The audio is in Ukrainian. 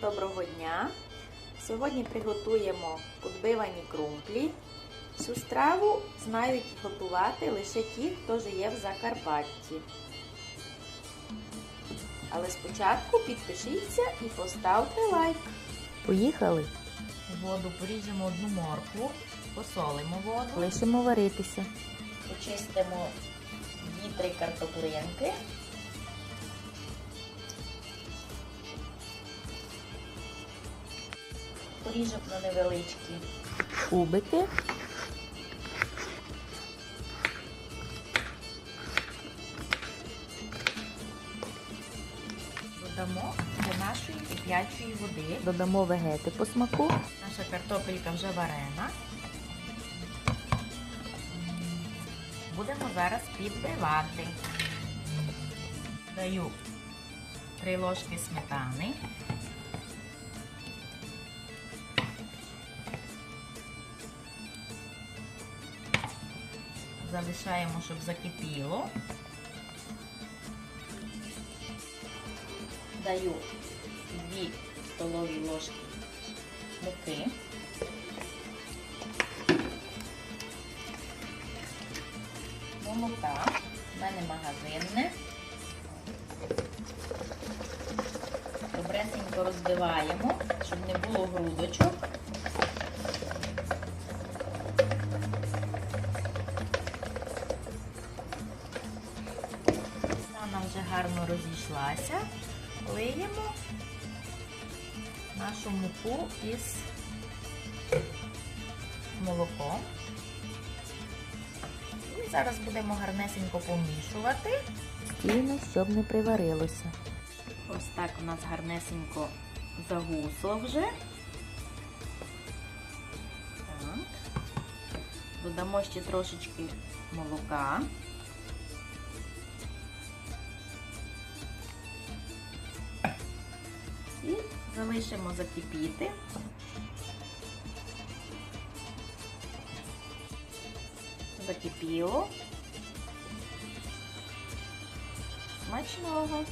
Доброго дня! Сьогодні приготуємо подбивані крумплі. Цю страву знають готувати лише ті, хто живе в Закарпатті. Але спочатку підпишіться і поставте лайк. Поїхали! Воду поріжемо одну моркву, посолимо воду, Лишимо варитися. почистимо 2-3 картоплинки. Поріжемо на невеличкі Кубики. додамо до нашої кип'ячої води. Додамо вегети по смаку. Наша картопелька вже варена. Будемо зараз підбивати. Даю 3 ложки сметани. Залишаємо, щоб закипіло. Даю 2 столові ложки муки. Молока. У мене магазинне. Добресенько розбиваємо, щоб не було грудочок. Вже гарно розійшлася. Лиємо нашу муку із молоком. І зараз будемо гарнесенько помішувати. Стійно, щоб не приварилося. Ось так у нас гарнесенько загусло вже. Так. Додамо ще трошечки молока. І залишимо закипіти. Закипіло. Смачного!